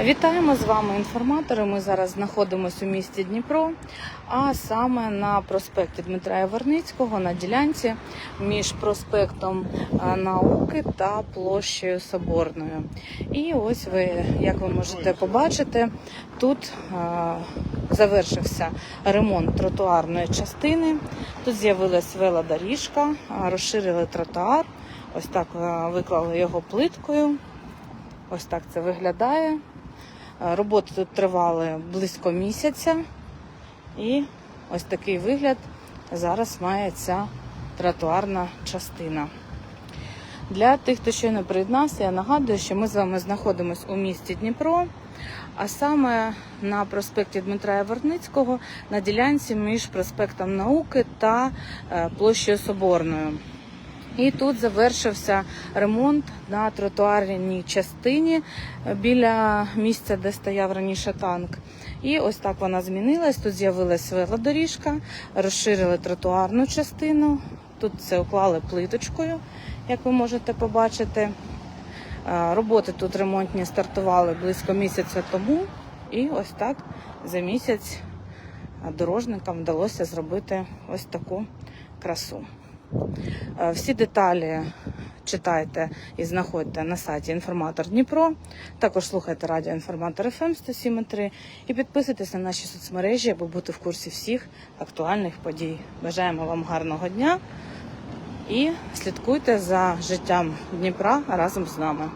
Вітаємо з вами інформатори. Ми зараз знаходимося у місті Дніпро, а саме на проспекті Дмитра Яворницького на ділянці між проспектом е, Науки та площею Соборною. І ось ви, як ви можете побачити, тут е, завершився ремонт тротуарної частини. Тут з'явилась велодоріжка, е, розширили тротуар. Ось так виклали його плиткою. Ось так це виглядає. Е, Роботи тут тривали близько місяця. І ось такий вигляд зараз має ця тротуарна частина. Для тих, хто щойно приєднався, я нагадую, що ми з вами знаходимося у місті Дніпро, а саме на проспекті Дмитра Яворницького на ділянці між проспектом Науки та е, площею Соборною. І тут завершився ремонт на тротуарній частині е, біля місця, де стояв раніше танк. І ось так вона змінилась. Тут з'явилась велодоріжка, розширили тротуарну частину. Тут це уклали плиточкою, як ви можете побачити. Е, Роботи тут ремонтні стартували близько місяця тому. І ось так за місяць е, дорожникам вдалося зробити ось таку красу. Е, Всі деталі читайте і знаходьте на сайті Інформатор Дніпро. Також слухайте радіо Інформатор ФМ 107.3 і підписуйтесь на наші соцмережі, аби бути в курсі всіх актуальних подій. Бажаємо вам гарного дня і слідкуйте за життям Дніпра разом з нами.